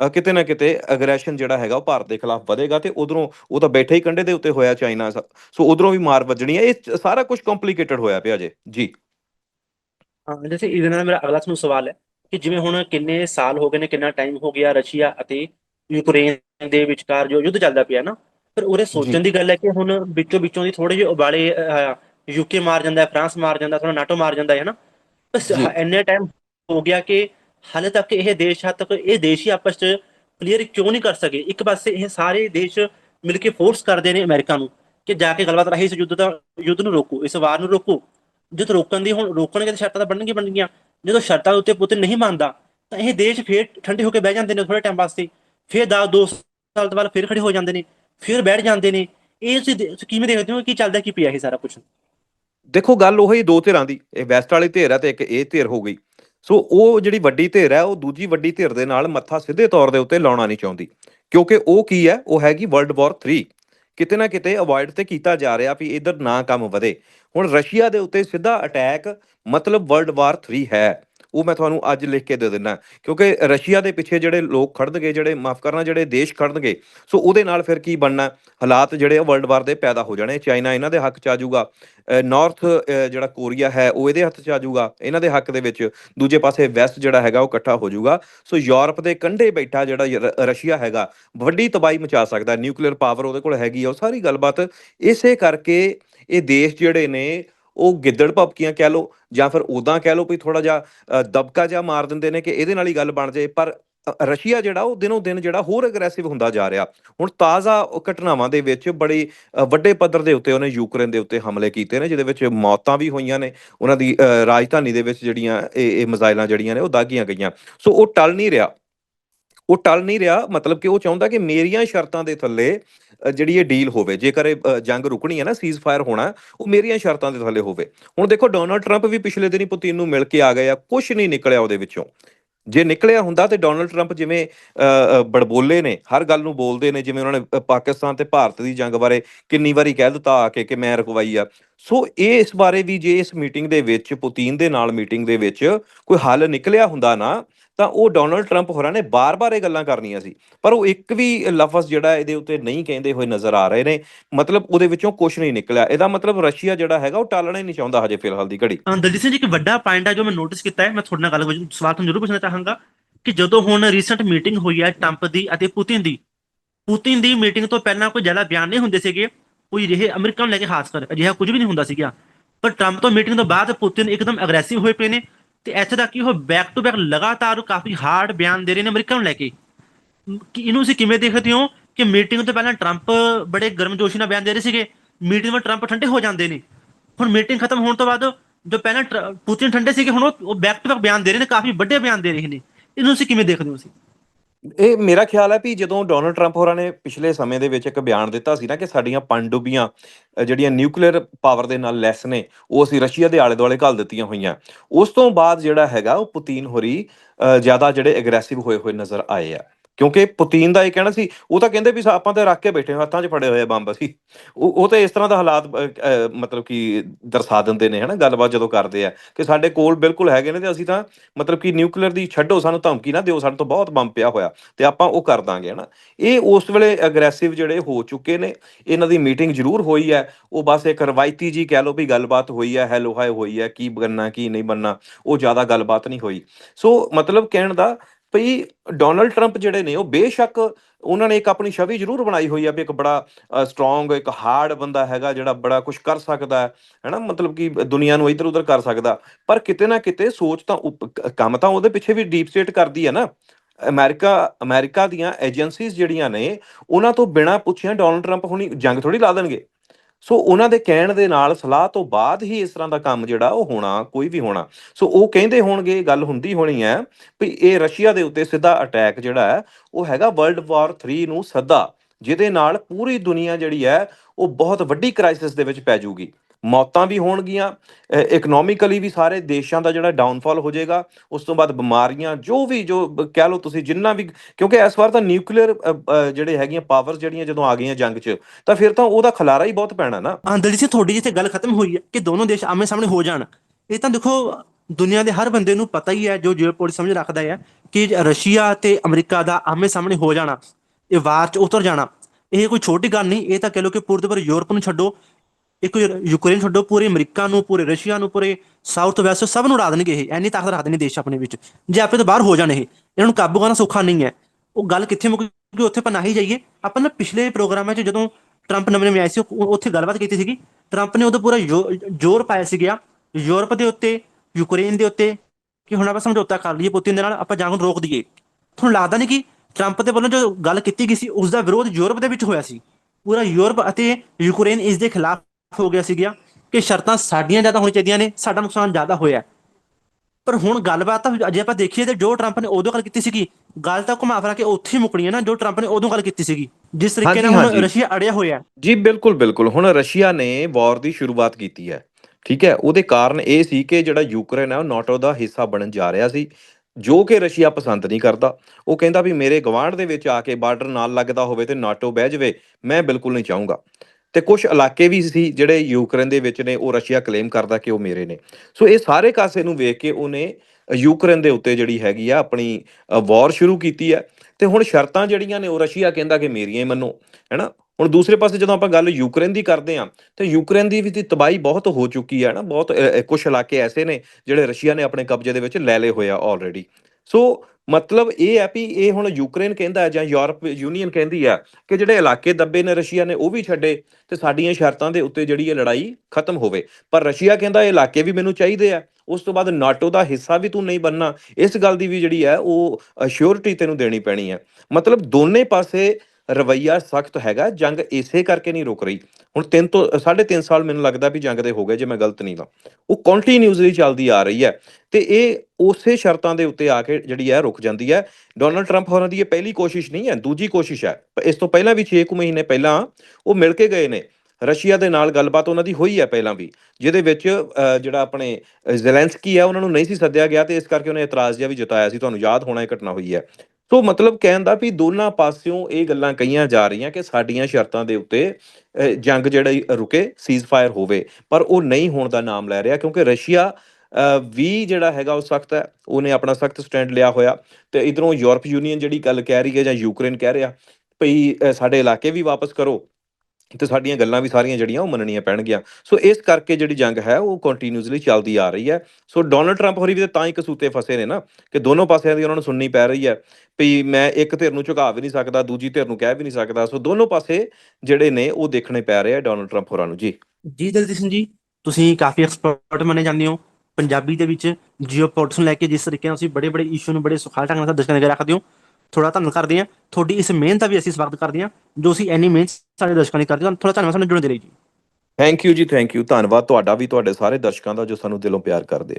ਕਿਤੇ ਨਾ ਕਿਤੇ ਅਗਰੈਸ਼ਨ ਜਿਹੜਾ ਹੈਗਾ ਉਹ ਭਾਰਤ ਦੇ ਖਿਲਾਫ ਵਧੇਗਾ ਤੇ ਉਧਰੋਂ ਉਹ ਤਾਂ ਬੈਠੇ ਹੀ ਕੰਡੇ ਦੇ ਉੱਤੇ ਹੋਇਆ ਚਾਈਨਾ ਸ- ਉਧਰੋਂ ਵੀ ਮਾਰ ਵੱਜਣੀ ਹੈ ਇਹ ਸਾਰਾ ਕੁਝ ਕੰਪਲਿਕੇਟਡ ਹੋਇਆ ਪਿਆ ਜੇ ਜੀ ਹਾਂ ਜੈਸੇ ਇਹਦੇ ਨਾਲ ਮੇਰਾ ਅਗਲਾ ਤੁਹਾਨੂੰ ਸਵਾਲ ਹੈ ਕਿ ਜਿਵੇਂ ਹੁਣ ਕਿੰਨੇ ਸਾਲ ਹੋ ਗਏ ਨੇ ਕਿੰਨਾ ਟਾਈਮ ਹੋ ਗਿਆ ਰਸ਼ੀਆ ਅਤੇ ਯੂਕਰੇਨ ਦੇ ਵਿਚਕਾਰ ਜੋ ਯੁੱਧ ਚੱਲਦਾ ਪਿਆ ਨਾ ਪਰ ਉਹਦੇ ਸੋਚਣ ਦੀ ਗੱਲ ਹੈ ਕਿ ਹੁਣ ਵਿੱਚੋਂ ਵਿੱਚੋਂ ਦੀ ਥੋੜੇ ਜਿਹੇ ਉਬਾਲੇ ਯੂਕੇ ਮਾਰ ਜਾਂਦਾ ਹੈ ਫਰਾਂਸ ਮਾਰ ਜਾਂਦਾ ਥੋੜਾ ਨਾਟੋ ਮਾਰ ਜਾਂਦਾ ਹੈ ਨਾ। ਇੰਨੇ ਟਾਈਮ ਹੋ ਗਿਆ ਕਿ ਹਾਲੇ ਤੱਕ ਇਹ ਦੇਸ਼ ਹੱਦ ਤੱਕ ਇਹ ਦੇਸ਼ ਹੀ ਆਪਸ ਚ ਕਲੀਅਰ ਕਿਉਂ ਨਹੀਂ ਕਰ ਸਕੇ? ਇੱਕ ਪਾਸੇ ਇਹ ਸਾਰੇ ਦੇਸ਼ ਮਿਲ ਕੇ ਫੋਰਸ ਕਰਦੇ ਨੇ ਅਮਰੀਕਾ ਨੂੰ ਕਿ ਜਾ ਕੇ ਗੱਲਬਾਤ ਰਾਹੀਂ ਇਸ ਯੁੱਧ ਦਾ ਯੁੱਧ ਨੂੰ ਰੋਕੋ ਇਸ ਵਾਰ ਨੂੰ ਰੋਕੋ। ਜਦੋਂ ਰੋਕਣ ਦੀ ਹੁਣ ਰੋਕਣਗੇ ਤਾਂ ਸ਼ਰਤਾਂ ਤਾਂ ਬਣਨਗੀਆਂ ਬਣਨਗੀਆਂ। ਜਦੋਂ ਸ਼ਰਤਾਂ ਦੇ ਉੱਤੇ ਪੁਤਿਨ ਨਹੀਂ ਮੰਨਦਾ ਤਾਂ ਇਹ ਦੇਸ਼ ਫੇਰ ਠੰਡੇ ਹੋ ਕੇ ਬਹਿ ਜਾਂਦੇ ਨੇ ਥੋੜੇ ਟਾਈਮ ਵਾਸਤੇ। ਫਿਰ ਦਾ ਦੋ ਸਾਲ ਤੋਂ ਬਾਅਦ ਫਿਰ ਖੜੇ ਹੋ ਜਾਂਦੇ ਨੇ ਫਿਰ ਬੈਠ ਜਾਂਦੇ ਨੇ। ਇਹ ਤੁਸੀਂ ਕਿਵੇਂ ਦੇਖਦੇ ਹੋ ਕੀ ਚੱਲਦਾ ਕੀ ਪਿਆ ਇਹ ਸਾਰਾ ਕੁਝ ਦੇਖੋ, ਗੱਲ ਉਹੀ ਦੋ ਧਿਰਾਂ ਦੀ, ਇਹ ਵੈਸਟ ਵਾਲੀ ਧਿਰ ਹੈ ਤੇ ਇੱਕ ਇਹ ਧਿਰ ਹੋ ਗਈ। ਸੋ ਉਹ ਜਿਹੜੀ ਵੱਡੀ ਧਿਰ ਹੈ, ਉਹ ਦੂਜੀ ਵੱਡੀ ਧਿਰ ਦੇ ਨਾਲ ਮੱਥਾ ਸਿੱਧੇ ਤੌਰ ਦੇ ਉੱਤੇ ਲਾਉਣਾ ਨਹੀਂ ਚਾਹੁੰਦੀ। ਕਿਉਂਕਿ ਉਹ ਕੀ ਹੈ? ਉਹ ਹੈਗੀ ਵਰਲਡ ਵਾਰ 3 ਕਿਤੇ ਨਾ ਕਿਤੇ ਅਵੋਇਡ ਤੇ ਕੀਤਾ ਜਾ ਰਿਹਾ ਵੀ ਇਧਰ ਨਾ ਕੰਮ ਵਧੇ। ਹੁਣ ਰਸ਼ੀਆ ਦੇ ਉੱਤੇ ਸਿੱਧਾ ਅਟੈਕ ਮਤਲਬ ਵਰਲਡ ਵਾਰ 3 ਹੈ। ਉਹ ਮੈਂ ਤੁਹਾਨੂੰ ਅੱਜ ਲਿਖ ਕੇ ਦੇ ਦਿੰਦਾ। ਕਿਉਂਕਿ ਰਸ਼ੀਆ ਦੇ ਪਿੱਛੇ ਜਿਹੜੇ ਲੋਕ ਖੜਨਗੇ ਜਿਹੜੇ ਮਾਫ ਕਰਨਾ, ਜਿਹੜੇ ਦੇਸ਼ ਖੜਨਗੇ ਸੋ ਉਹਦੇ ਨਾਲ ਫਿਰ ਕੀ ਬਣਨਾ? ਹਾਲਾਤ ਜਿਹੜੇ ਵਰਲਡ ਵਾਰ ਦੇ ਪੈਦਾ ਹੋ ਜਾਣੇ। ਚਾਈਨਾ ਇਹਨਾਂ ਦੇ ਹੱਕ ਚ ਆ ਜਾਊਗਾ। ਨਾਰਥ ਜਿਹੜਾ ਕੋਰੀਆ ਹੈ, ਉਹ ਇਹਦੇ ਹੱਥ ਚ ਆ ਜਾਊਗਾ। ਇਹਨਾਂ ਦੇ ਹੱਕ ਦੇ ਵਿੱਚ ਦੂਜੇ ਪਾਸੇ ਵੈਸਟ ਜਿਹੜਾ ਹੈਗਾ, ਉਹ ਇਕੱਠਾ ਹੋ ਜਾਊਗਾ। ਸੋ ਯੂਰਪ ਦੇ ਕੰਢੇ ਬੈਠਾ ਜਿਹੜਾ ਰਸ਼ੀਆ ਹੈਗਾ, ਵੱਡੀ ਤਬਾਹੀ ਮਚਾ ਸਕਦਾ। ਨਿਊਕਲੀਅਰ ਪਾਵਰ ਉਹਦੇ ਕੋਲ ਹੈਗੀ ਆ, ਉਹ ਸਾਰੀ ਗੱਲਬਾਤ ਇਸੇ ਕਰਕੇ ਇਹ ਦੇਸ਼ ਜਿਹੜੇ ਨੇ ਉਹ ਗਿੱਦੜ ਭਪਕੀਆਂ ਕਹਿ ਲਓ ਜਾਂ ਫਿਰ ਉਦਾਂ ਕਹਿ ਲਓ ਵੀ ਥੋੜਾ ਜਿਹਾ ਦਬਕਾ ਜਿਹਾ ਮਾਰ ਦਿੰਦੇ ਨੇ ਕਿ ਇਹਦੇ ਨਾਲ ਹੀ ਗੱਲ ਬਣ ਜਾਏ। ਪਰ ਰਸ਼ੀਆ ਜਿਹੜਾ ਉਹ ਦਿਨੋਂ ਦਿਨ ਜਿਹੜਾ ਹੋਰ ਅਗਰੈਸਿਵ ਹੁੰਦਾ ਜਾ ਰਿਹਾ। ਹੁਣ ਤਾਜ਼ਾ ਘਟਨਾਵਾਂ ਦੇ ਵਿੱਚ ਬੜੀ ਵੱਡੇ ਪੱਧਰ ਦੇ ਉੱਤੇ ਉਹਨੇ ਯੂਕਰੇਨ ਦੇ ਉੱਤੇ ਹਮਲੇ ਕੀਤੇ ਨੇ, ਜਿਹਦੇ ਵਿੱਚ ਮੌਤਾਂ ਵੀ ਹੋਈਆਂ ਨੇ। ਉਹਨਾਂ ਦੀ ਰਾਜਧਾਨੀ ਦੇ ਵਿੱਚ ਜਿਹੜੀਆਂ ਇਹ ਇਹ ਮਿਜ਼ਾਈਲਾਂ ਜਿਹੜੀਆਂ ਨੇ ਉਹ ਦਾਗੀਆਂ ਗਈਆਂ। ਸੋ ਉਹ ਟਲ ਨਹੀਂ ਰਿਹਾ। ਉਹ ਟਲ ਨਹੀਂ ਰਿਹਾ ਮਤਲਬ ਕਿ ਉਹ ਚਾਹੁੰਦਾ ਕਿ ਮੇਰੀਆਂ ਸ਼ਰਤਾਂ ਦੇ ਥੱਲੇ ਜਿਹੜੀ ਇਹ ਡੀਲ ਹੋਵੇ ਜੇਕਰ ਇਹ ਜੰਗ ਰੁਕਣੀ ਹੈ ਨਾ ਸੀਜ਼ ਫਾਇਰ ਹੋਣਾ ਉਹ ਮੇਰੀਆਂ ਸ਼ਰਤਾਂ ਦੇ ਥੱਲੇ ਹੋਵੇ। ਹੁਣ ਦੇਖੋ ਡੋਨਲਡ ਟਰੰਪ ਵੀ ਪਿਛਲੇ ਦਿਨੀ ਪੁਤਿਨ ਨੂੰ ਮਿਲ ਕੇ ਆ ਗਏ ਆ ਕੁਝ ਨਹੀਂ ਨਿਕਲਿਆ ਉਹਦੇ ਵਿੱਚੋਂ। ਜੇ ਨਿਕਲਿਆ ਹੁੰਦਾ ਤੇ ਡੋਨਲਡ ਟਰੰਪ ਜਿਵੇਂ ਅ, ਬੜਬੋਲੇ ਨੇ ਹਰ ਗੱਲ ਨੂੰ ਬੋਲਦੇ ਨੇ ਜਿਵੇਂ ਉਹਨਾਂ ਨੇ ਪਾਕਿਸਤਾਨ ਤੇ ਭਾਰਤ ਦੀ ਜੰਗ ਬਾਰੇ ਕਿੰਨੀ ਵਾਰੀ ਕਹਿ ਦਿੱਤਾ ਆ ਕੇ ਕਿ ਮੈਂ ਰਕਵਾਈ ਆ। ਸੋ ਇਹ ਇਸ ਬਾਰੇ ਵੀ ਜੇ ਇਸ ਮੀਟਿੰਗ ਦੇ ਵਿੱਚ, ਪੁਤਿਨ ਦੇ ਨਾਲ ਮੀਟਿੰਗ ਦੇ ਵਿੱਚ ਕੋਈ ਹੱਲ ਨਿਕਲਿਆ ਹੁੰਦਾ ਨਾ, ਤਾਂ ਉਹ ਡੋਨਲਡ ਟਰੰਪ ਹੋਰਾਂ ਨੇ ਬਾਰ-ਬਾਰ ਇਹ ਗੱਲਾਂ ਕਰਨੀਆਂ ਸੀ। ਪਰ ਉਹ ਇੱਕ ਵੀ ਲਫ਼ਜ਼ ਜਿਹੜਾ ਇਹਦੇ ਉੱਤੇ ਨਹੀਂ ਕਹਿੰਦੇ ਹੋਏ ਨਜ਼ਰ ਆ ਰਹੇ ਨੇ, ਮਤਲਬ ਉਹਦੇ ਵਿੱਚੋਂ ਕੁਝ ਨਹੀਂ ਨਿਕਲਿਆ। ਇਹਦਾ ਮਤਲਬ ਰਸ਼ੀਆ ਜਿਹੜਾ ਹੈਗਾ, ਉਹ ਟਾਲਣਾ ਹੀ ਨਹੀਂ ਚਾਹੁੰਦਾ ਹਜੇ ਫਿਲਹਾਲ ਦੀ ਘੜੀ। ਹਾਂ ਦਲਜੀਤ ਸਿੰਘ ਜੀ, ਇੱਕ ਵੱਡਾ ਪੁਆਇੰਟ ਹੈ ਜੋ ਮੈਂ ਨੋਟਿਸ ਕੀਤਾ ਹੈ, ਮੈਂ ਤੁਹਾਡੇ ਨਾਲ ਗੱਲ ਵਜ- ਸਵਾਲ ਤੁਹਾਨੂੰ ਜ਼ਰੂਰ ਪੁੱਛਣਾ ਚਾਹਾਂਗਾ ਕਿ ਜਦੋਂ ਹੁਣ ਰੀਸੈਂਟ ਮੀਟਿੰਗ ਹੋਈ ਹੈ ਟਰੰਪ ਦੀ ਅਤੇ ਪੁਤਿਨ ਦੀ ਪੁਤਿਨ ਦੀ ਮੀਟਿੰਗ ਤੋਂ ਪਹਿਲਾਂ ਕੋਈ ਜ਼ਿਆਦਾ ਬਿਆਨ ਨਹੀਂ ਹੁੰਦੇ ਸੀਗੇ। ਕੋਈ ਅਜਿਹੇ ਅਮਰੀਕਾ ਨੂੰ ਲੈ ਕੇ ਖਾਸ ਕਰ ਅਜਿਹਾ ਕੁਝ ਵੀ ਨਹੀਂ ਹੁੰਦਾ ਸੀਗਾ। ਪਰ ਟਰੰਪ ਤੋਂ ਮੀਟਿੰਗ ਤੋਂ ਬਾਅਦ ਪੁਤਿਨ ਇੱਕਦਮ ਅਗਰੈਸਿਵ ਹੋਏ ਪਏ ਨੇ ਤੇ ਇੱਥੇ ਤੱਕ ਕਿ ਉਹ ਬੈਕ ਟੂ ਬੈਕ ਲਗਾਤਾਰ ਕਾਫੀ ਹਾਰਡ ਬਿਆਨ ਦੇ ਰਹੇ ਨੇ ਅਮਰੀਕਾ ਨੂੰ ਲੈ ਕੇ। ਕਿ ਇਹਨੂੰ ਅਸੀਂ ਕਿਵੇਂ ਦੇਖਦੇ ਹੋ ਕਿ ਮੀਟਿੰਗ ਤੋਂ ਪਹਿਲਾਂ ਟਰੰਪ ਬੜੇ ਗਰਮਜੋਸ਼ੀ ਨਾਲ ਬਿਆਨ ਦੇ ਰਹੇ ਸੀਗੇ ਮੀਟਿੰਗ ਵਿੱਚ ਟਰੰਪ ਠੰਡੇ ਹੋ ਜਾਂਦੇ ਨੇ। ਹੁਣ ਮੀਟਿੰਗ ਖਤਮ ਹੋਣ ਤੋਂ ਬਾਅਦ ਜੋ ਪਹਿਲਾਂ ਟਰ- ਪੁਤਿਨ ਠੰਡੇ ਸੀਗੇ, ਹੁਣ ਉਹ ਬੈਕ ਟੂ ਬੈਕ ਬਿਆਨ ਦੇ ਰਹੇ ਨੇ, ਕਾਫੀ ਵੱਡੇ ਬਿਆਨ ਦੇ ਰਹੇ ਨੇ। ਇਹਨੂੰ ਅਸੀਂ ਕਿਵੇਂ ਦੇਖਦੇ ਹੋ ਤੁਸੀਂ? ਇਹ ਮੇਰਾ ਖਿਆਲ ਹੈ ਵੀ ਜਦੋਂ ਡੋਨਲਡ ਟਰੰਪ ਹੋਰਾਂ ਨੇ ਪਿਛਲੇ ਸਮੇਂ ਦੇ ਵਿੱਚ ਇੱਕ ਬਿਆਨ ਦਿੱਤਾ ਸੀ ਨਾ ਕਿ ਸਾਡੀਆਂ ਪਣਡੁੱਬੀਆਂ ਜਿਹੜੀਆਂ ਨਿਊਕਲੀਅਰ ਪਾਵਰ ਦੇ ਨਾਲ ਲੈਸ ਨੇ, ਉਹ ਅਸੀਂ ਰਸ਼ੀਆ ਦੇ ਆਲੇ ਦੁਆਲੇ ਘੱਲ ਦਿੱਤੀਆਂ ਹੋਈਆਂ। ਉਸ ਤੋਂ ਬਾਅਦ ਜਿਹੜਾ ਹੈਗਾ ਉਹ ਪੁਤਿਨ ਹੋਰੀ ਜ਼ਿਆਦਾ ਜਿਹੜੇ ਐਗਰੈਸਿਵ ਹੋਏ ਹੋਏ ਨਜ਼ਰ ਆਏ ਆ। ਕਿਉਂਕਿ ਪੁਤਿਨ ਦਾ ਇਹ ਕਹਿਣਾ ਸੀ ਉਹ ਤਾਂ ਕਹਿੰਦੇ ਵੀ ਆਪਾਂ ਤਾਂ ਰੱਖ ਕੇ ਬੈਠੇ ਹਾਂ, ਹੱਥਾਂ 'ਚ ਫੜੇ ਹੋਏ ਬੰਬ ਅਸੀਂ। ਉਹ ਉਹ ਤਾਂ ਇਸ ਤਰ੍ਹਾਂ ਦਾ ਹਾਲਾਤ ਮਤਲਬ ਕਿ ਦਰਸਾ ਦਿੰਦੇ ਨੇ ਹਨਾ ਗੱਲਬਾਤ ਜਦੋਂ ਕਰਦੇ ਆ। ਕਿ ਸਾਡੇ ਕੋਲ ਬਿਲਕੁਲ ਹੈਗੇ ਨੇ ਤੇ ਅਸੀਂ ਤਾਂ ਮਤਲਬ ਕਿ ਨਿਊਕਲੀਅਰ ਦੀ ਛੱਡੋ ਸਾਨੂੰ ਧਮਕੀ ਨਾ ਦਿਓ ਸਾਡੇ ਤੋਂ ਬਹੁਤ ਬੰਬ ਪਿਆ ਹੋਇਆ ਤੇ ਆਪਾਂ ਉਹ ਕਰ ਦਾਂਗੇ ਹਨਾ। ਇਹ ਉਸ ਵੇਲੇ ਅਗਰੈਸਿਵ ਜਿਹੜੇ ਹੋ ਚੁੱਕੇ ਨੇ ਇਹਨਾਂ ਦੀ ਮੀਟਿੰਗ ਜ਼ਰੂਰ ਹੋਈ ਹੈ। ਉਹ ਬਸ ਇੱਕ ਰਵਾਇਤੀ ਜੀ ਕਹਿ ਲਓ ਵੀ ਗੱਲਬਾਤ ਹੋਈ ਹੈ ਹੈਲੋ ਹਾਏ ਹੋਈ ਹੈ ਕੀ ਬਣਨਾ ਕੀ ਨਹੀਂ ਬਣਨਾ ਉਹ ਜ਼ਿਆਦਾ ਗੱਲਬਾਤ ਨਹੀਂ ਹੋਈ। ਸੋ ਮਤਲਬ ਕਹਿਣ ਦਾ ਭਈ ਡੋਨਲਡ ਟਰੰਪ ਜਿਹੜੇ ਨੇ ਉਹ ਬੇਸ਼ੱਕ ਉਹਨਾਂ ਨੇ ਇੱਕ ਆਪਣੀ ਛਵੀ ਜ਼ਰੂਰ ਬਣਾਈ ਹੋਈ ਆ ਵੀ ਇੱਕ ਬੜਾ ਸਟਰੋਂਗ ਇੱਕ ਹਾਰਡ ਬੰਦਾ ਹੈਗਾ ਜਿਹੜਾ ਬੜਾ ਕੁਝ ਕਰ ਸਕਦਾ ਹੈ, ਹੈਨਾ? ਮਤਲਬ ਕਿ ਦੁਨੀਆ ਨੂੰ ਇੱਧਰ ਉੱਧਰ ਕਰ ਸਕਦਾ। ਪਰ ਕਿਤੇ ਨਾ ਕਿਤੇ ਸੋਚ ਤਾਂ ਉਪ- ਕੰਮ ਤਾਂ ਉਹਦੇ ਪਿੱਛੇ ਵੀ ਡੀਪ ਸਟੇਟ ਕਰਦੀ ਹੈ ਨਾ। ਅਮਰੀਕਾ ਅਮਰੀਕਾ ਦੀਆਂ ਏਜੰਸੀਜ਼ ਜਿਹੜੀਆਂ ਨੇ, ਉਹਨਾਂ ਤੋਂ ਬਿਨਾਂ ਪੁੱਛਿਆ ਡੋਨਲਡ ਟਰੰਪ ਹੁਣੀ ਜੰਗ ਥੋੜੀ ਲਾ ਦੇਣਗੇ। ਸੋ ਉਹਨਾਂ ਦੇ ਕਹਿਣ ਦੇ ਨਾਲ ਸਲਾਹ ਤੋਂ ਬਾਅਦ ਹੀ ਇਸ ਤਰ੍ਹਾਂ ਦਾ ਕੰਮ ਜਿਹੜਾ ਉਹ ਹੋਣਾ, ਕੋਈ ਵੀ ਹੋਣਾ। ਸੋ ਉਹ ਕਹਿੰਦੇ ਹੋਣਗੇ ਗੱਲ ਹੁੰਦੀ ਹੋਣੀ ਹੈ ਵੀ ਇਹ ਰਸ਼ੀਆ ਦੇ ਉੱਤੇ ਸਿੱਧਾ ਅਟੈਕ ਜਿਹੜਾ ਹੈ, ਉਹ ਹੈਗਾ ਵਰਲਡ ਵਾਰ 3 ਨੂੰ ਸੱਦਾ, ਜਿਹਦੇ ਨਾਲ ਪੂਰੀ ਦੁਨੀਆ ਜਿਹੜੀ ਹੈ, ਉਹ ਬਹੁਤ ਵੱਡੀ ਕ੍ਰਾਈਸਿਸ ਦੇ ਵਿੱਚ ਪੈ ਜਾਊਗੀ। ਮੌਤਾਂ ਵੀ ਹੋਣਗੀਆਂ ਇਕਨੋਮਿਕਲੀ ਵੀ ਸਾਰੇ ਦੇਸ਼ਾਂ ਦਾ ਜਿਹੜਾ ਡਾਊਨਫਾਲ ਹੋ ਜਾਏਗਾ, ਉਸ ਤੋਂ ਬਾਅਦ ਬਿਮਾਰੀਆਂ, ਜੋ ਵੀ, ਜੋ ਕਹਿ ਲਓ ਤੁਸੀਂ ਜਿੰਨਾ ਵੀ, ਕਿਉਂਕਿ ਇਸ ਵਾਰ ਤਾਂ ਨਿਊਕਲੀਅਰ ਜਿਹੜੇ ਹੈਗੀਆਂ ਪਾਵਰਸ ਜਿਹੜੀਆਂ ਜਦੋਂ ਆ ਗਈਆਂ ਜੰਗ 'ਚ, ਤਾਂ ਫਿਰ ਤਾਂ ਉਹਦਾ ਖਲਾਰਾ ਹੀ ਬਹੁਤ ਪੈਣਾ ਨਾ। ਹਾਂ ਦਲੀ ਤੁਹਾਡੀ ਜਿੱਥੇ ਗੱਲ ਖਤਮ ਹੋਈ ਹੈ ਕਿ ਦੋਨੋਂ ਦੇਸ਼ ਆਮੇ ਸਾਹਮਣੇ ਹੋ ਜਾਣ, ਇਹ ਤਾਂ ਦੇਖੋ ਦੁਨੀਆ ਦੇ ਹਰ ਬੰਦੇ ਨੂੰ ਪਤਾ ਹੀ ਹੈ, ਜੋ ਜੀਓਪੋਲਿਟਿਕਸ ਸਮਝ ਰੱਖਦਾ ਹੈ ਕਿ ਰਸ਼ੀਆ ਤੇ ਅਮਰੀਕਾ ਦਾ ਆਮੇ ਸਾਹਮਣੇ ਹੋ ਜਾਣਾ, ਇਹ ਵਾਰ 'ਚ ਉਤਰ ਜਾਣਾ, ਇਹ ਕੋਈ ਛੋਟੀ ਗੱਲ ਨਹੀਂ, ਇਹ ਤਾਂ ਕਹਿ ਲਓ ਕਿ ਪੂਰੇ ਦੇ ਯੂਰਪ ਨੂੰ ਛੱਡੋ ਇੱਕ ਯੂਕਰੇਨ ਛੱਡੋ, ਪੂਰੇ ਅਮਰੀਕਾ ਨੂੰ, ਪੂਰੇ ਰਸ਼ੀਆ ਨੂੰ, ਪੂਰੇ ਸਾਊਥ ਵੈਸਟ ਸਭ ਨੂੰ ਉਡਾ ਦੇਣਗੇ ਇਹ, ਐਨੀ ਤਾਕਤ ਰੱਖਦੇ ਨੇ ਦੇਸ਼ ਆਪਣੇ ਵਿੱਚ। ਜੇ ਆਪੇ ਤੋਂ ਬਾਹਰ ਹੋ ਜਾਣ ਇਹ, ਇਹਨਾਂ ਨੂੰ ਕਾਬੂ ਕਰਨਾ ਸੌਖਾ ਨਹੀਂ ਹੈ। ਉਹ ਗੱਲ ਕਿੱਥੇ ਮੁੱਕ ਗਈ ਉੱਥੇ ਆਪਾਂ ਨਾ ਹੀ ਜਾਈਏ। ਆਪਾਂ ਨਾ ਪਿਛਲੇ ਪ੍ਰੋਗਰਾਮਾਂ 'ਚ ਜਦੋਂ ਟਰੰਪ ਨਵੇਂ ਨਵੇਂ ਆਏ ਸੀ ਉੱਥੇ ਗੱਲਬਾਤ ਕੀਤੀ ਸੀਗੀ। ਟਰੰਪ ਨੇ ਉਦੋਂ ਪੂਰਾ ਜ਼ੋ- ਜ਼ੋਰ ਪਾਇਆ ਸੀਗਾ ਯੂਰਪ ਦੇ ਉੱਤੇ, ਯੂਕਰੇਨ ਦੇ ਉੱਤੇ, ਕਿ ਹੁਣ ਆਪਾਂ ਸਮਝੌਤਾ ਕਰ ਲਈਏ ਪੁਤਿਨ ਦੇ ਨਾਲ, ਆਪਾਂ ਜੰਗ ਨੂੰ ਰੋਕ ਦਈਏ। ਤੁਹਾਨੂੰ ਲੱਗਦਾ ਨਹੀਂ ਕਿ ਟਰੰਪ ਦੇ ਵੱਲੋਂ ਜੋ ਗੱਲ ਕੀਤੀ ਗਈ ਸੀ ਉਸ ਦਾ ਵਿਰੋਧ ਯੂਰਪ ਦੇ ਵਿੱਚ ਹੋਇਆ ਸੀ। ਪੂਰਾ ਯੂਰਪ ਅਤੇ ਯੂਕਰੇਨ ਇਸ ਦੇ ਖਿਲਾਫ ਹੋ ਗਿਆ ਸੀ ਗਿਆ ਕਿ ਸ਼ਰਤਾਂ ਸਾਡੀਆਂ ਜ਼ਿਆਦਾ ਹੋਣੀਆਂ ਚਾਹੀਦੀਆਂ ਨੇ ਸਾਡਾ ਨੁਕਸਾਨ ਜ਼ਿਆਦਾ ਹੋਇਆ। ਪਰ ਹੁਣ ਗੱਲਬਾਤ ਤਾਂ ਜੇ ਆਪਾਂ ਦੇਖੀਏ ਤੇ ਜੋ ਟਰੰਪ ਨੇ ਉਦੋਂ ਗੱਲ ਕੀਤੀ ਸੀਗੀ ਗੱਲ ਤਾਂ ਘੁਮਾ ਫਿਰਾ ਕੇ ਉੱਥੇ ਹੀ ਮੁੱਕਣੀ ਹੈ ਨਾ ਜੋ ਟਰੰਪ ਨੇ ਉਦੋਂ ਗੱਲ ਕੀਤੀ ਸੀਗੀ ਜਿਸ ਤਰੀਕੇ ਨਾਲ ਹੁਣ। ਰਸ਼ੀਆ ਅੜਿਆ ਹੋਇਆ। ਜੀ ਬਿਲਕੁਲ ਬਿਲਕੁਲ। ਹੁਣ ਰਸ਼ੀਆ ਨੇ ਵਾਰ ਦੀ ਸ਼ੁਰੂਆਤ ਕੀਤੀ ਹੈ ਠੀਕ ਹੈ? ਉਹਦੇ ਕਾਰਨ ਇਹ ਸੀ ਕਿ ਜਿਹੜਾ ਯੂਕਰੇਨ ਹੈ ਉਹ ਨਾਟੋ ਦਾ ਹਿੱਸਾ ਬਣਨ ਜਾ ਰਿਹਾ ਸੀ ਜੋ ਕਿ ਰਸ਼ੀਆ ਪਸੰਦ ਨਹੀਂ ਕਰਦਾ। ਉਹ ਕਹਿੰਦਾ ਵੀ ਮੇਰੇ ਗਵਾਂਢ ਦੇ ਵਿੱਚ ਆ ਕੇ ਬਾਰਡਰ ਨਾਲ ਲੱਗਦਾ ਹੋਵੇ ਤੇ ਨਾਟੋ ਬਹਿ ਜਾਵੇ ਮੈਂ ਬਿਲਕੁਲ ਨਹੀਂ ਚਾਹੂੰਗਾ। ਤੇ ਕੁਝ ਇਲਾਕੇ ਵੀ ਸੀ ਜਿਹੜੇ ਯੂਕਰੇਨ ਦੇ ਵਿੱਚ ਨੇ, ਉਹ ਰਸ਼ੀਆ ਕਲੇਮ ਕਰਦਾ ਕਿ ਉਹ ਮੇਰੇ ਨੇ। ਸੋ ਇਹ ਸਾਰੇ ਕਾਸੇ ਨੂੰ ਵੇਖ ਕੇ ਉਹਨੇ ਯੂਕਰੇਨ ਦੇ ਉੱਤੇ ਜਿਹੜੀ ਹੈਗੀ ਆ ਆਪਣੀ ਵਾਰ ਸ਼ੁਰੂ ਕੀਤੀ ਹੈ ਤੇ ਹੁਣ ਸ਼ਰਤਾਂ ਜਿਹੜੀਆਂ ਨੇ ਉਹ ਰਸ਼ੀਆ ਕਹਿੰਦਾ ਕਿ ਮੇਰੀਆਂ ਹੀ ਮੰਨੋ, ਹੈਨਾ? ਹੁਣ ਦੂਸਰੇ ਪਾਸੇ ਜਦੋਂ ਆਪਾਂ ਗੱਲ ਯੂਕਰੇਨ ਦੀ ਕਰਦੇ ਹਾਂ ਤੇ ਯੂਕਰੇਨ ਦੀ ਵੀ ਤੇ ਤਬਾਹੀ ਬਹੁਤ ਹੋ ਚੁੱਕੀ ਹੈ ਨਾ, ਬਹੁਤ ਕੁਝ ਇਲਾਕੇ ਐਸੇ ਨੇ ਜਿਹੜੇ ਰਸ਼ੀਆ ਨੇ ਆਪਣੇ ਕਬਜ਼ੇ ਦੇ ਵਿੱਚ ਲੈ ਲਏ ਹੋਏ ਆ ਆਲਰੇਡੀ ਸੋ ਮਤਲਬ ਇਹ ਹੈ ਵੀ ਇਹ ਹੁਣ ਯੂਕਰੇਨ ਕਹਿੰਦਾ ਜਾਂ ਯੂਰਪ ਯੂਨੀਅਨ ਕਹਿੰਦੀ ਆ ਕਿ ਜਿਹੜੇ ਇਲਾਕੇ ਦੱਬੇ ਨੇ ਰਸ਼ੀਆ ਨੇ, ਉਹ ਵੀ ਛੱਡੇ ਤੇ ਸਾਡੀਆਂ ਸ਼ਰਤਾਂ ਦੇ ਉੱਤੇ ਜਿਹੜੀ ਇਹ ਲੜਾਈ ਖਤਮ ਹੋਵੇ। ਪਰ ਰਸ਼ੀਆ ਕਹਿੰਦਾ ਇਹ ਇਲਾਕੇ ਵੀ ਮੈਨੂੰ ਚਾਹੀਦੇ ਆ। ਉਸ ਤੋਂ ਬਾਅਦ ਨਾਟੋ ਦਾ ਹਿੱਸਾ ਵੀ ਤੂੰ ਨਹੀਂ ਬਣਨਾ। ਇਸ ਗੱਲ ਦੀ ਵੀ ਜਿਹੜੀ ਹੈ, ਉਹ ਅਸ਼ੋਰਟੀ ਤੈਨੂੰ ਦੇਣੀ ਪੈਣੀ ਹੈ। ਮਤਲਬ ਦੋਨੇ ਪਾਸੇ ਰਵਈਆ ਸਖਤ ਹੈਗਾ, ਜੰਗ ਇਸੇ ਕਰਕੇ ਨਹੀਂ ਰੁਕ ਰਹੀ। ਹੁਣ 3 ਤੋਂ 3.5 ਸਾਲ ਮੈਨੂੰ ਲੱਗਦਾ ਵੀ ਜੰਗ ਦੇ ਹੋ ਗਏ, ਜੇ ਮੈਂ ਗਲਤ ਨਹੀਂ ਤਾਂ ਉਹ ਕੰਟੀਨਿਊਸਲੀ ਚੱਲਦੀ ਆ ਰਹੀ ਹੈ। ਤੇ ਇਹ ਉਸੇ ਸ਼ਰਤਾਂ ਦੇ ਉੱਤੇ ਆ ਕੇ ਜਿਹੜੀ ਹੈ, ਰੁਕ ਜਾਂਦੀ ਹੈ। ਡੋਨਲਡ ਟਰੰਪ ਹੋਰਾਂ ਦੀ ਇਹ ਪਹਿਲੀ ਕੋਸ਼ਿਸ਼ ਨਹੀਂ ਹੈ, ਦੂਜੀ ਕੋਸ਼ਿਸ਼ ਹੈ। ਇਸ ਤੋਂ ਪਹਿਲਾਂ ਵੀ 6 ਕੁ ਮਹੀਨੇ ਪਹਿਲਾਂ ਉਹ ਮਿਲ ਕੇ ਗਏ ਨੇ। ਰਸ਼ੀਆ ਦੇ ਨਾਲ ਗੱਲਬਾਤ ਉਹਨਾਂ ਦੀ ਹੋਈ ਹੈ ਪਹਿਲਾਂ ਵੀ, ਜਿਹਦੇ ਵਿੱਚ ਜਿਹੜਾ ਆਪਣੇ ਜ਼ੈਲੈਂਸਕੀ ਹੈ, ਉਹਨਾਂ ਨੂੰ ਨਹੀਂ ਸੀ ਸੱਦਿਆ ਗਿਆ ਤੇ ਇਸ ਕਰਕੇ ਉਹਨੇ ਇਤਰਾਜ਼ ਜਿਹਾ ਵੀ ਜਤਾਇਆ ਸੀ, ਤੁਹਾਨੂੰ ਯਾਦ ਹੋਣਾ ਇਹ ਘਟਨਾ ਹੋਈ ਹੈ। ਸੋ ਮਤਲਬ ਕਹਿਣ ਦਾ ਵੀ ਦੋਨਾਂ ਪਾਸਿਓਂ ਇਹ ਗੱਲਾਂ ਕਹੀਆਂ ਜਾ ਰਹੀਆਂ ਕਿ ਸਾਡੀਆਂ ਸ਼ਰਤਾਂ ਦੇ ਉੱਤੇ ਜੰਗ ਜਿਹੜਾ ਰੁਕੇ ਸੀਜ਼ਫਾਇਰ ਹੋਵੇ। ਪਰ ਉਹ ਨਹੀਂ ਹੋਣ ਦਾ ਨਾਮ ਲੈ ਰਿਹਾ ਕਿਉਂਕਿ ਰਸ਼ੀਆ ਵੀ ਜਿਹੜਾ ਹੈਗਾ ਉਹ ਸਖਤ ਹੈ। ਉਹਨੇ ਆਪਣਾ ਸਖਤ ਸਟੈਂਡ ਲਿਆ ਹੋਇਆ। ਤੇ ਇਧਰੋਂ ਯੂਰਪ ਯੂਨੀਅਨ ਜਿਹੜੀ ਗੱਲ ਕਹਿ ਰਹੀ ਹੈ ਜਾਂ ਯੂਕਰੇਨ ਕਹਿ ਰਿਹਾ, ਭਈ ਸਾਡੇ ਇਲਾਕੇ ਵੀ ਵਾਪਸ ਕਰੋ। ਤੇ ਸਾਡੀਆਂ ਗੱਲਾਂ ਵੀ ਸਾਰੀਆਂ ਜਿਹੜੀਆਂ ਉਹ ਮੰਨਣੀਆਂ ਪੈਣਗੀਆਂ। ਸੋ ਇਸ ਕਰਕੇ ਜਿਹੜੀ ਜੰਗ ਹੈ ਉਹ ਕੰਟੀਨਿਊਸਲੀ ਚੱਲਦੀ ਆ ਰਹੀ ਹੈ। ਸੋ ਡੋਨਲਡ ਟਰੰਪ ਹੋਰੀ ਵੀ ਤਾਂ ਤਾਂ ਹੀ ਕਸੂਤੇ ਫਸੇ ਨੇ ਨਾ ਕਿ ਦੋਨੋਂ ਪਾਸਿਆਂ ਦੀ ਉਹਨਾਂ ਨੂੰ ਸੁਣਨੀ ਪੈ ਰਹੀ ਹੈ ਵੀ ਮੈਂ ਇੱਕ ਧਿਰ ਨੂੰ ਝੁਕਾ ਵੀ ਨਹੀਂ ਸਕਦਾ, ਦੂਜੀ ਧਿਰ ਨੂੰ ਕਹਿ ਵੀ ਨਹੀਂ ਸਕਦਾ। ਸੋ ਦੋਨੋਂ ਪਾਸੇ ਜਿਹੜੇ ਨੇ ਉਹ ਦੇਖਣੇ ਪੈ ਰਹੇ ਆ ਡੋਨਲਡ ਟਰੰਪ ਹੋਰਾਂ ਨੂੰ। ਜੀ। ਜੀ ਦਲਜੀਤ ਸਿੰਘ ਜੀ, ਤੁਸੀਂ ਕਾਫੀ ਐਕਸਪਰਟ ਮੰਨੇ ਜਾਂਦੇ ਹੋ। ਪੰਜਾਬੀ ਦੇ ਵਿੱਚ ਜੀਓਪੋਲਿਟਿਕਸ ਨੂੰ ਲੈ ਕੇ ਜਿਸ ਤਰੀਕੇ ਨਾਲ ਤੁਸੀਂ ਬੜੇ ਬੜੇ ਇਸ਼ੂ ਨੂੰ ਬੜੇ ਸੁਖਾਲ ਢੰਗ ਨਾਲ ਦਰਸ਼ਕਾਂ ਦੇ ਰੱਖਦੇ ਹੋ ਥੋੜਾ ਧੰਨਵਾਦ ਕਰਦੇ ਹਾਂ। ਤੁਹਾਡੀ ਇਸ ਮਿਹਨਤ ਦਾ ਵੀ ਅਸੀਂ ਸਵਾਗਤ ਕਰਦੇ ਹਾਂ, ਜੋ ਅਸੀਂ ਐਨੀ ਮਿਹਨਤ ਸਾਡੇ ਦਰਸ਼ਕਾਂ ਲਈ ਕਰਦੇ ਹਾਂ। ਥੋੜਾ ਧੰਨਵਾਦ, ਸਾਨੂੰ ਜੁੜਨ ਦੇ ਲਈ ਜੀ। ਥੈਂਕ ਯੂ ਜੀ ਥੈਂਕ ਯੂ ਧੰਨਵਾਦ ਤੁਹਾਡਾ ਵੀ, ਤੁਹਾਡੇ ਸਾਰੇ ਦਰਸ਼ਕਾਂ ਦਾ ਜੋ ਸਾਨੂੰ ਦਿਲੋਂ ਪਿਆਰ ਕਰਦੇ ਆ।